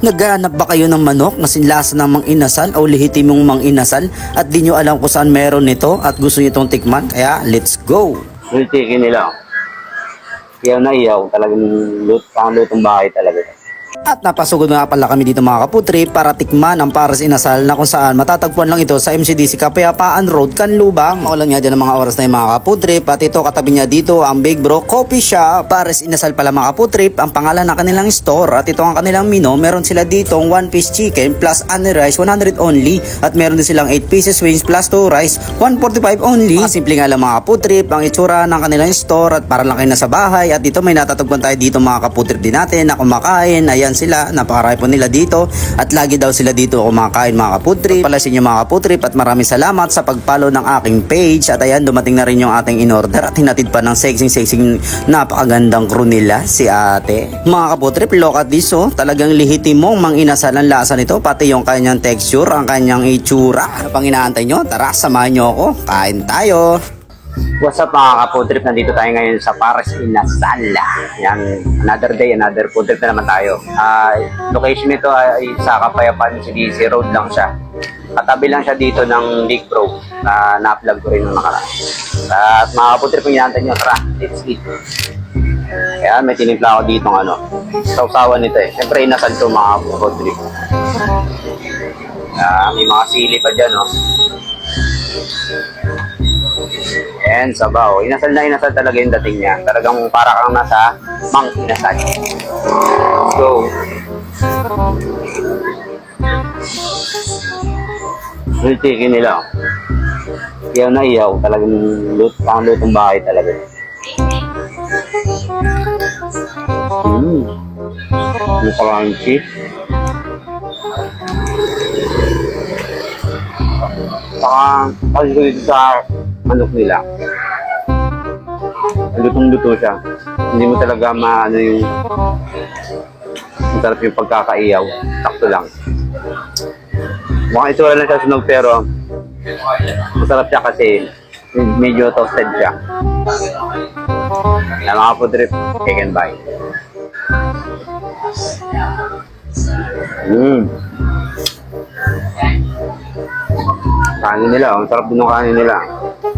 Naghahanap ba kayo ng manok na sinlasa ng mang inasal o lehitimong mang inasal at di nyo alam kung saan meron nito at gusto nyo itong tikman? Kaya let's go! Chicken nila. Iyaw na iyaw. Talagang lut, pang lutong bahay talaga. At napasugod nga pala kami dito mga kaputri para tikman ang pares inasal na kung saan matatagpuan lang ito sa MCDC Kapayapaan Road, Canlubang. Maulan nga dyan ang mga oras na yung mga kaputri at ito katabi niya dito ang Big Bro Coffee Shop. Pares inasal pala mga kaputri ang pangalan ng kanilang store at ito ang kanilang menu. Meron sila dito 1 piece chicken plus ani rice 100 only at meron din silang 8 pieces wings plus 2 rice 145 only. Mga simple nga lang mga kaputri ang itsura ng kanilang store at para lang kayo nasa bahay at dito may natatagpuan tayo dito mga kaputri din natin na kumakain. Ayan sila, napakarami po nila dito at lagi daw sila dito kumakain mga kaputrip. Pala sa inyo mga kaputrip at maraming salamat sa pag-follow ng aking page at ayan dumating na rin yung ating in-order at hinatid pa ng sexy napakagandang crew nila si ate. Mga kaputrip, look at this oh, talagang lihitimong mang inasal ang lasa nito pati yung kanyang texture, ang kanyang itsura. Ano pang inaantay nyo? Tara, samahan nyo ako. Kain tayo. What's up mga kaputrip? Nandito tayo ngayon sa Paris Inasal. Yan, another day, another food trip na naman tayo. Ah, location nito ay sa Kapayapaan CDC Road lang siya. Katabi lang siya dito ng Big Pro na na-vlog ko rin nung nakaraan. At mga kaputrip, kung inaantay nyo, tara, let's eat. Kaya may tinimpla ako dito ng ano, sausawan nito eh. Siyempre inasal to mga kaputrip. Ah, may mga sili pa dyan, no? And sabaw. Inasal na inasal talaga yung dating niya. Talagang para kang nasa mang inasal. Let's go. Yung chicken nila. Iyaw na iyaw. Talagang lut, pang lutong bahay talaga. Mmm. Yung crunchy. Saka, dito sa manok nila. Lutong-luto siya. Hindi mo talaga maano yung masarap yung pagkakaiyaw. Sakto lang. Mukhang itsura lang siya sunog pero masarap siya kasi medyo toasted siya. Yan mga food trip, take and buy. Mmm. Kanin nila, ang sarap din ng kanin nila. Di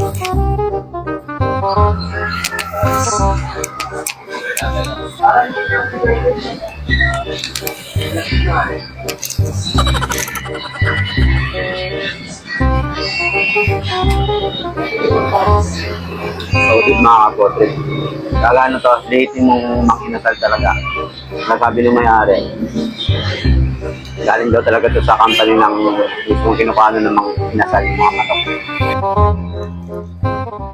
mga kapotre. Kala ano to, late mong makinasal talaga. Nasabi ng may-ari. Galing daw talaga to sa company ng mismong kinukuha ng mga inasal ng mga manok.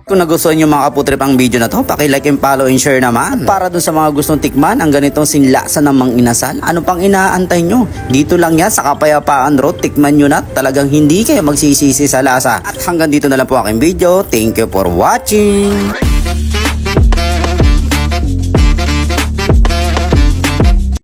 Kung nagustuhan nyo mga kaputrip ang video na to, like and follow and share naman. At para dun sa mga gustong tikman ang ganitong sinlasa ng mang inasal, ano pang inaantay nyo? Dito lang yan sa Kapayapaan Road, tikman nyo na. Talagang hindi kayo magsisisi sa lasa. At hanggang dito na lang po aking video. Thank you for watching.